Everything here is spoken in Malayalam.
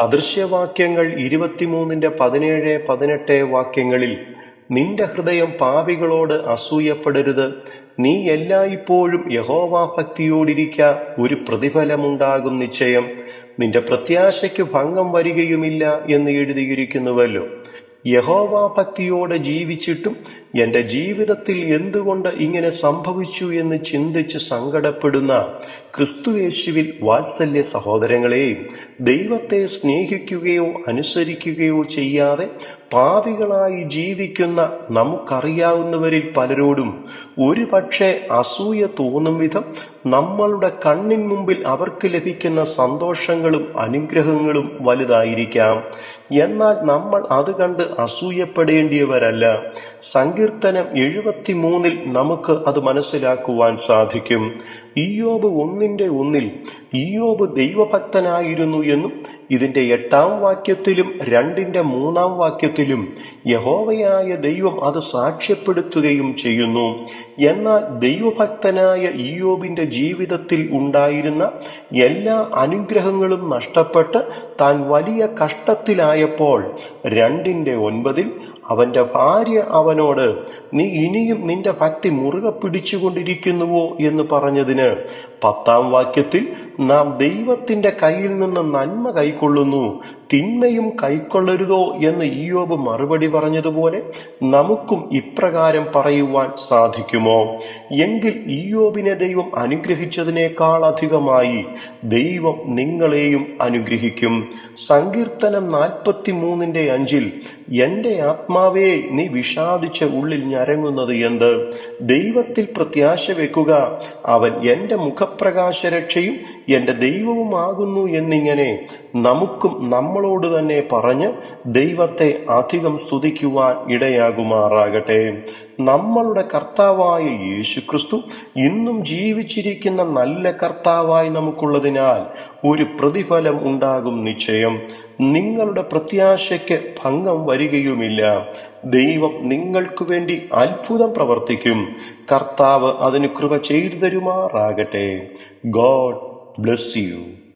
സദൃശ്യവാക്യങ്ങൾ ഇരുപത്തിമൂന്നിന്റെ പതിനേഴ് പതിനെട്ട് വാക്യങ്ങളിൽ നിന്റെ ഹൃദയം പാപികളോട് അസൂയപ്പെടരുത്. നീ എല്ലായ്പ്പോഴും യഹോവാഭക്തിയോടിരിക്ക. ഒരു പ്രതിഫലമുണ്ടാകും നിശ്ചയം. നിന്റെ പ്രത്യാശയ്ക്ക് ഭംഗം വരികയുമില്ല എന്ന് എഴുതിയിരിക്കുന്നുവല്ലോ. യഹോവാഭക്തിയോടെ ജീവിച്ചിട്ടും എന്റെ ജീവിതത്തിൽ എന്തുകൊണ്ട് ഇങ്ങനെ സംഭവിച്ചു എന്ന് ചിന്തിച്ച് സങ്കടപ്പെടുന്ന ക്രിസ്തുയേശുവിൽ വാത്സല്യ സഹോദരങ്ങളെ ദൈവത്തെ സ്നേഹിക്കുകയോ അനുസരിക്കുകയോ ചെയ്യാതെ പാപികളായി ജീവിക്കുന്ന നമുക്കറിയാവുന്നവരിൽ പലരോടും ഒരുപക്ഷെ അസൂയ തോന്നും വിധം നമ്മളുടെ കണ്ണിൻ മുമ്പിൽ അവർക്ക് ലഭിക്കുന്ന സന്തോഷങ്ങളും അനുഗ്രഹങ്ങളും വലുതായിരിക്കാം. എന്നാൽ നമ്മൾ അത് കണ്ട് അസൂയപ്പെടേണ്ടിയവരല്ല. സങ്കീർത്തനം എഴുപത്തിമൂന്നിൽ നമുക്ക് അത് മനസ്സിലാക്കുവാൻ സാധിക്കും. ഇയോബ് ഒന്നിന്റെ ഒന്നിൽ ഇയോബ് ദൈവഭക്തനായിരുന്നു എന്നും ഇതിന്റെ എട്ടാം വാക്യത്തിലും രണ്ടിന്റെ മൂന്നാം വാക്യത്തിലും യഹോവയായ ദൈവം അത് സാക്ഷ്യപ്പെടുത്തുകയും ചെയ്യുന്നു. എന്നാൽ ദൈവഭക്തനായ ഇയോബിന്റെ ജീവിതത്തിൽ ഉണ്ടായിരുന്ന എല്ലാ അനുഗ്രഹങ്ങളും നഷ്ടപ്പെട്ട് താൻ വലിയ കഷ്ടത്തിലായപ്പോൾ രണ്ടിന്റെ ഒൻപതിൽ അവന്റെ ഭാര്യ അവനോട് നീ ഇനിയും നിന്റെ ഭക്തി മുറുകെ പിടിച്ചുകൊണ്ടിരിക്കുന്നുവോ? എന്ന് പറഞ്ഞതിന് പത്താം വാക്യത്തിൽ നാം ദൈവത്തിന്റെ കയ്യിൽ നിന്ന് നന്മ കൈക്കൊള്ളുന്നു തിന്മയും കൈക്കൊള്ളരുതോ എന്ന് ഈയോബ് മറുപടി പറഞ്ഞതുപോലെ നമുക്കും ഇപ്രകാരം പറയുവാൻ സാധിക്കുമോ? എങ്കിൽ ഈയോബിനെ ദൈവം അനുഗ്രഹിച്ചതിനേക്കാൾ അധികമായി ദൈവം നിങ്ങളെയും അനുഗ്രഹിക്കും. സങ്കീർത്തനം നാൽപ്പത്തി മൂന്നിന്റെ അഞ്ചിൽ എന്റെ ആത്മാവേ നീ വിഷാദിച്ച ഉള്ളിൽ ഞരങ്ങുന്നത് എന്ത്? ദൈവത്തിൽ പ്രത്യാശ വെക്കുക. അവൻ എന്റെ മുഖപ്രകാശരക്ഷയും എന്റെ ദൈവവുമാകുന്നു എന്നിങ്ങനെ നമുക്കും നമ്മളോട് തന്നെ പറഞ്ഞ് ദൈവത്തെ അധികം സ്തുതിക്കുവാൻ ഇടയാകുമാറാകട്ടെ. നമ്മളുടെ കർത്താവായ യേശുക്രിസ്തു ഇന്നും ജീവിച്ചിരിക്കുന്ന നല്ല കർത്താവായി നമുക്കുള്ളതിനാൽ ഒരു പ്രതിഫലം ഉണ്ടാകും നിശ്ചയം. നിങ്ങളുടെ പ്രത്യാശയ്ക്ക് ഭംഗം വരികയുമില്ല. ദൈവം നിങ്ങൾക്കു വേണ്ടി അത്ഭുതം പ്രവർത്തിക്കും. കർത്താവ് അതിന് കൃപ ചെയ്തു തരുമാറാകട്ടെ. God bless you.